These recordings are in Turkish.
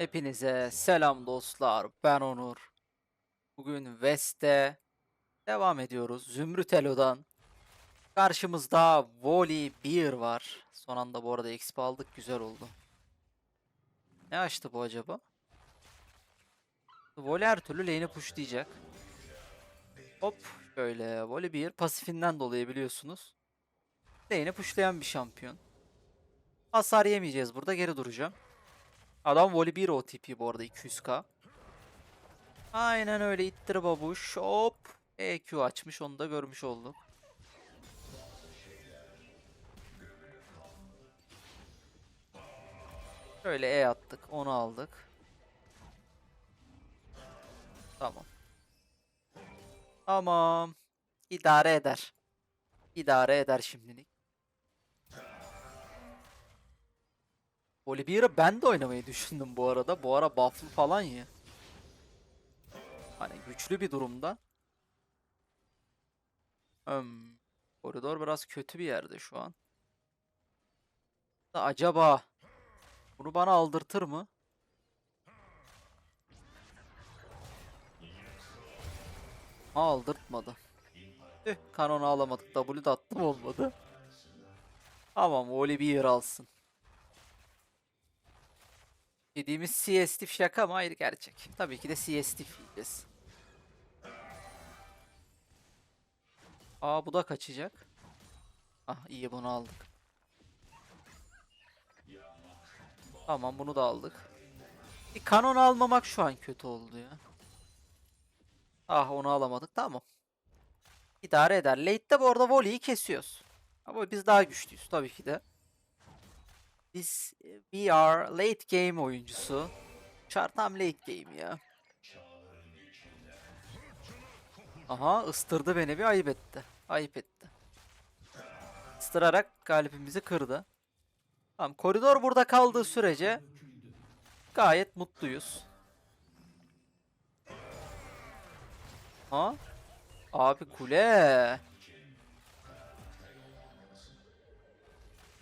Hepinize selam dostlar. Ben Onur. Bugün West'te devam ediyoruz. Zümrüt Elo'dan. Karşımızda Wally Beer var. Son anda bu arada exp aldık. Güzel oldu. Ne açtı bu acaba? Wally her türlü lane'i pushlayacak. Hop şöyle. Wally Beer pasifinden dolayı biliyorsunuz. Lane'i pushlayan bir şampiyon. Hasar yemeyeceğiz burada. Geri duracağım. Adam voli 1 OTP bu arada 200k. Aynen öyle ittir babuş. Hop. EQ açmış onu da görmüş olduk. Şöyle E attık. Onu aldık. Tamam. Tamam. İdare eder. İdare eder şimdilik. Volibear'ı ben de oynamayı düşündüm bu arada. Bu ara buff'lı falan ya. Hani güçlü bir durumda. Hmm. Koridor biraz kötü bir yerde şu an. Acaba bunu bana aldırtır mı? Aldırtmadı. Tüh, kanonu alamadık. W attım olmadı. Tamam, Volibear alsın. Dediğimiz CSTF şaka mı? Hayır gerçek. Tabii ki de CSTF yiyeceğiz. Aa bu da kaçacak. Ah iyi bunu aldık. Tamam bunu da aldık. Bir kanon almamak şu an kötü oldu ya. Ah onu alamadık tamam. İdare eder. Late'de bu arada volley'i kesiyoruz. Ama biz daha güçlüyüz tabii ki de. Biz are late game oyuncusu. Char tam late game ya. Aha ıstırdı beni bir ayıp etti. Ayıp etti. Istırarak galibimizi kırdı. Tamam koridor burada kaldığı sürece gayet mutluyuz. Ha? Abi kule.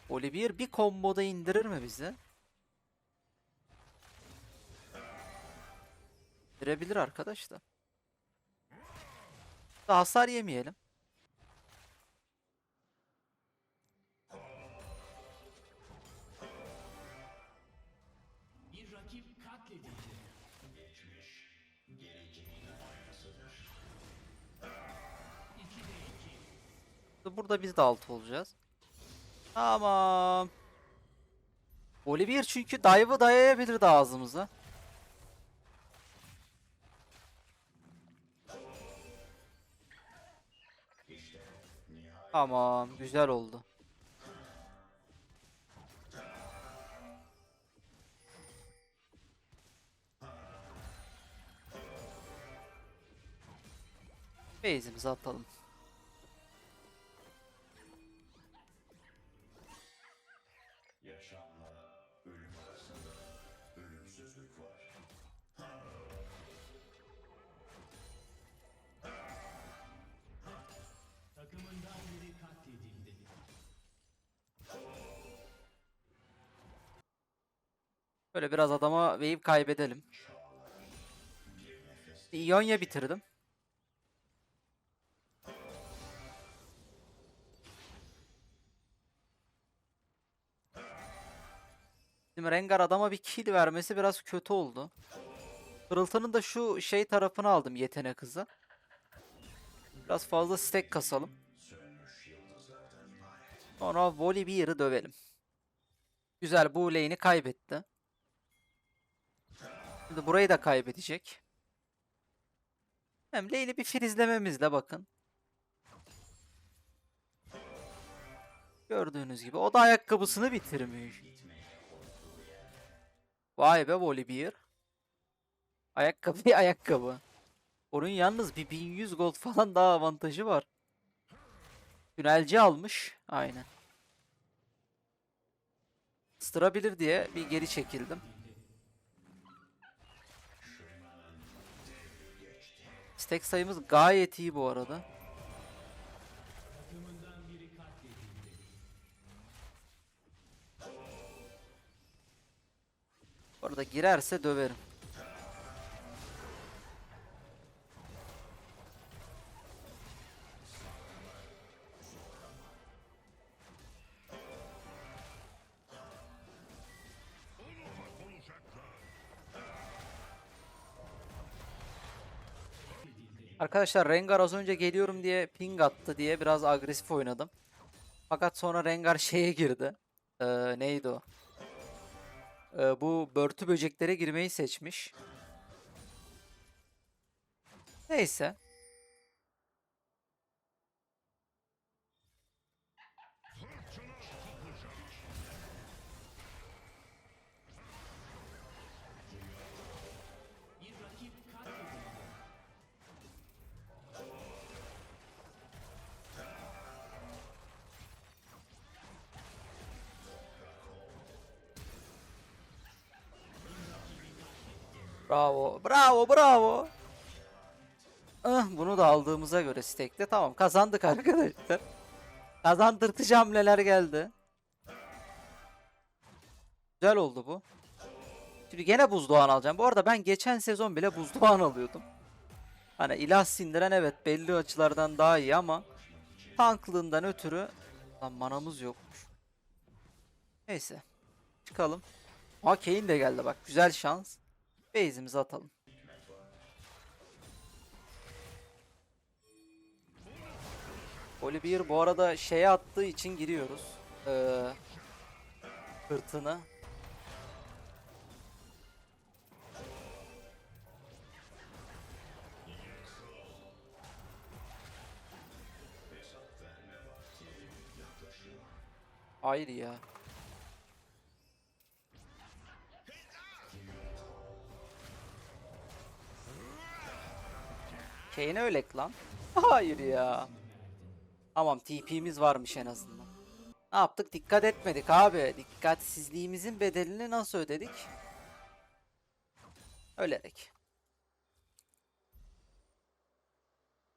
Olivier bir komboda indirir mi bizi? İndirebilir arkadaşlar. Da hasar yemeyelim. Burada biz de altı olacağız. Tamam. Olivier çünkü dive'ı dayayabilirdi ağzımıza. Tamam, güzel oldu. Base'imizi atalım. Böyle biraz adama wave kaybedelim. İonya bitirdim. Şimdi Rengar adama bir kill vermesi biraz kötü oldu. Pırıltının da şu şey tarafını aldım yetenek hızı. Biraz fazla stack kasalım. Sonra Volibear'ı dövelim. Güzel bu lane'i kaybetti. Şimdi burayı da kaybedecek. Hem lane'i bir frizlememizle bakın. Gördüğünüz gibi o da ayakkabısını bitirmiş. Vay be Volibear. Ayakkabı ayakkabı. Onun yalnız bir 1100 gold falan daha avantajı var. Tünelci almış. Aynen. Stırabilir diye bir geri çekildim. Stack sayımız gayet iyi bu arada. Orada girerse döverim. Arkadaşlar Rengar az önce geliyorum diye ping attı diye biraz agresif oynadım. Fakat sonra Rengar şeye girdi. Ee, neydi o? Ee, bu börtü böceklere girmeyi seçmiş. Neyse. Bravo. Bravo. Bravo. Ah, bunu da aldığımıza göre stekte tamam kazandık arkadaşlar. Kazandırtıcı hamleler geldi. Güzel oldu bu. Şimdi gene buzdoğan alacağım. Bu arada ben geçen sezon bile buzdoğan alıyordum. Hani ilah sindiren evet belli açılardan daha iyi ama tanklığından ötürü lan manamız yokmuş. Neyse. Çıkalım. Aa Kayn de geldi bak. Güzel şans. Base'imizi atalım. Olivier bu arada şeye attığı için giriyoruz. Ee, fırtına. Hayır ya. Kane'e ölek lan. Hayır ya. Tamam TP'miz varmış en azından. Ne yaptık? Dikkat etmedik abi. Dikkatsizliğimizin bedelini nasıl ödedik? Ölerek.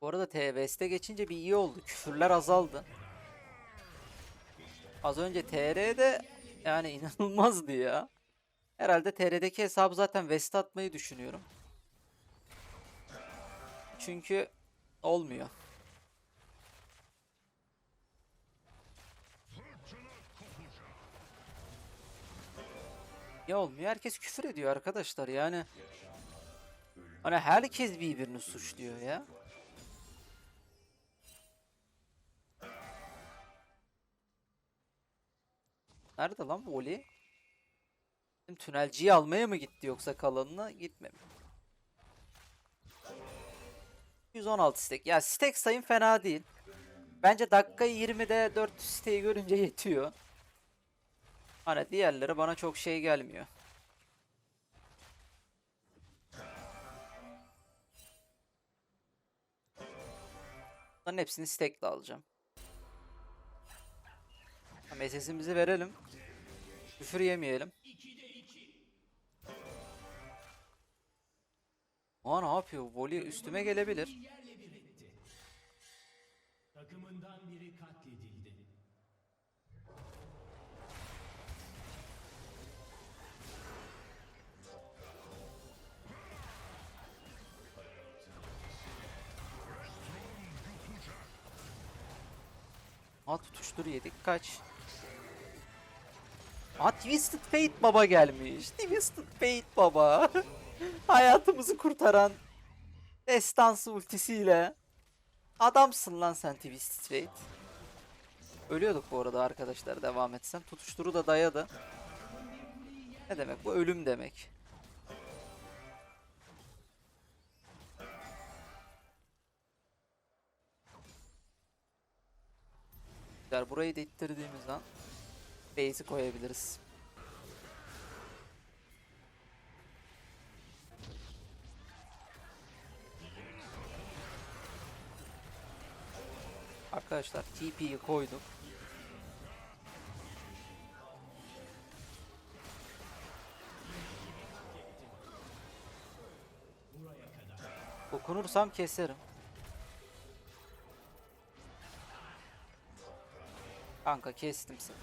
Bu arada TVS'te geçince bir iyi oldu. Küfürler azaldı. Az önce TR'de yani inanılmazdı ya. Herhalde TR'deki hesabı zaten West atmayı düşünüyorum. Çünkü olmuyor. Ya olmuyor. Herkes küfür ediyor arkadaşlar yani. Hani herkes birbirini suçluyor ya. Nerede lan bu Oli? Tünelciyi almaya mı gitti yoksa kalanına gitmemiş. 116 stack. Ya stack sayım fena değil. Bence dakika 20'de 400 stack'i görünce yetiyor. Hani diğerleri bana çok şey gelmiyor. Bunların hepsini stack'le alacağım. Tamam, SS'imizi verelim. Küfür yemeyelim. Aa ne yapıyor? Voli üstüme gelebilir. Takımından biri katledildi. Aa tutuştur yedik. Kaç? Aa Twisted Fate baba gelmiş. Twisted Fate baba. Hayatımızı kurtaran destansı ultisiyle. Adamsın lan sen Twisted Fate. Ölüyorduk bu arada arkadaşlar devam etsem. Tutuşturu da dayadı. Ne demek bu? Ölüm demek. Burayı da ittirdiğimiz an base'i koyabiliriz. Arkadaşlar TP'yi koyduk. Dokunursam keserim. Kanka kestim seni.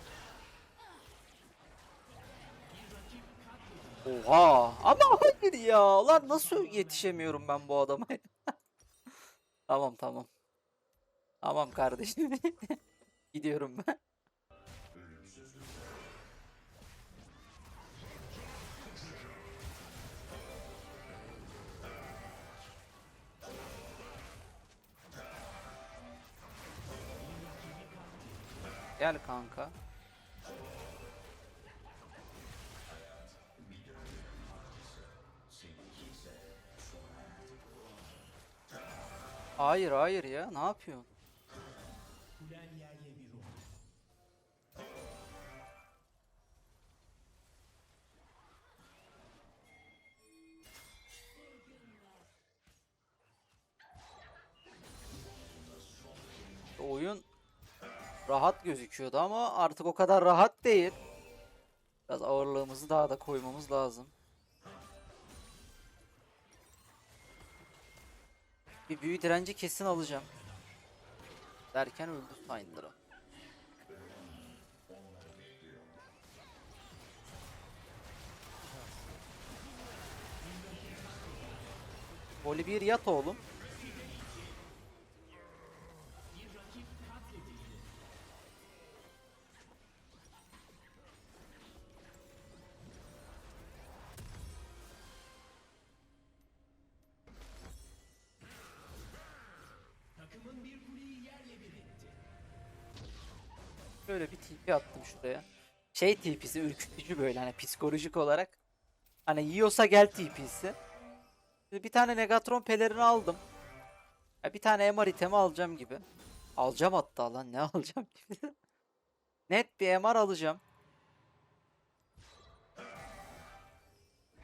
Oha! Ama hayır ya. Lan nasıl yetişemiyorum ben bu adama? Tamam tamam. Tamam kardeşim. Gidiyorum ben. Gel kanka. Hayır hayır ya. Ne yapıyorsun? Kulen yerle bir oldu. Oyun rahat gözüküyordu ama artık o kadar rahat değil. Biraz ağırlığımızı daha da koymamız lazım. Bir büyü direnci kesin alacağım. Derken öldü Syndra. Volibear yat oğlum. Şuraya. Şey TP'si ürkütücü böyle hani psikolojik olarak. Hani yiyorsa gel TP'si. Bir tane Negatron pelerini aldım. Bir tane MR itemi alacağım gibi. Alacağım hatta lan ne alacağım gibi. Net bir MR alacağım.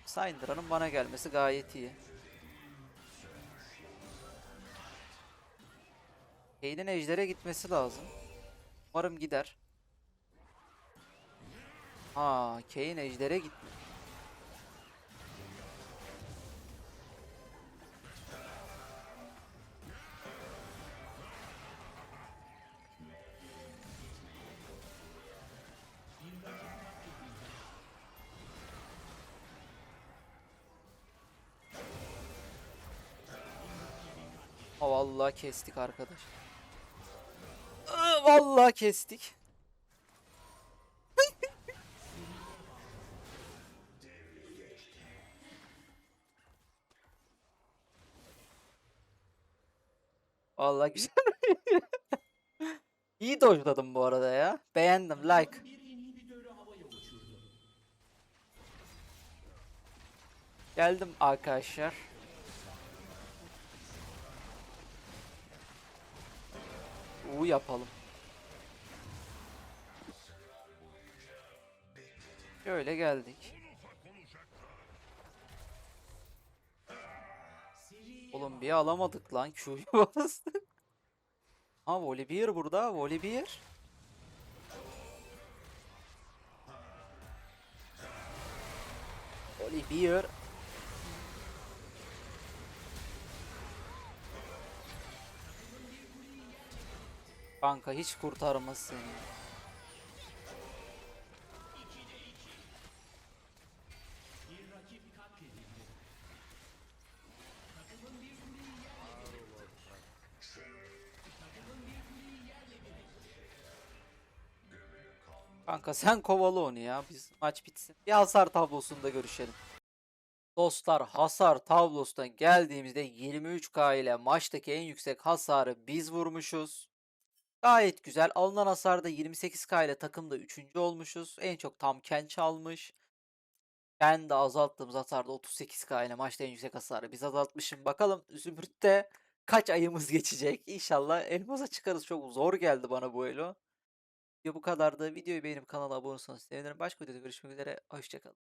Syndra'nın bana gelmesi gayet iyi. Kane'in ejdere gitmesi lazım. Umarım gider. Ha, Kane ejdere gitti. Ha, vallahi kestik arkadaş. Vallahi kestik. Vallahi güzel. İyi dojladım bu arada ya. Beğendim. Like. Geldim arkadaşlar. U yapalım. Şöyle geldik. Oğlum bir alamadık lan Q'yu bastık. Ha Volibear burada. Volibear. Volibear. Kanka hiç kurtarmaz seni. Kanka sen kovala onu ya. Biz maç bitsin. Bir hasar tablosunda görüşelim. Dostlar hasar tablosuna geldiğimizde 23k ile maçtaki en yüksek hasarı biz vurmuşuz. Gayet güzel. Alınan hasarda 28k ile takımda 3. olmuşuz. En çok tam Ken çalmış. Ben de azalttığımız hasarda 38k ile maçta en yüksek hasarı biz azaltmışım. Bakalım Zümrüt'te kaç ayımız geçecek. İnşallah elmaza çıkarız. Çok zor geldi bana bu elo. Video bu kadardı. Videoyu beğenip kanala abone olursanız sevinirim. Başka videoda görüşmek üzere. Hoşçakalın.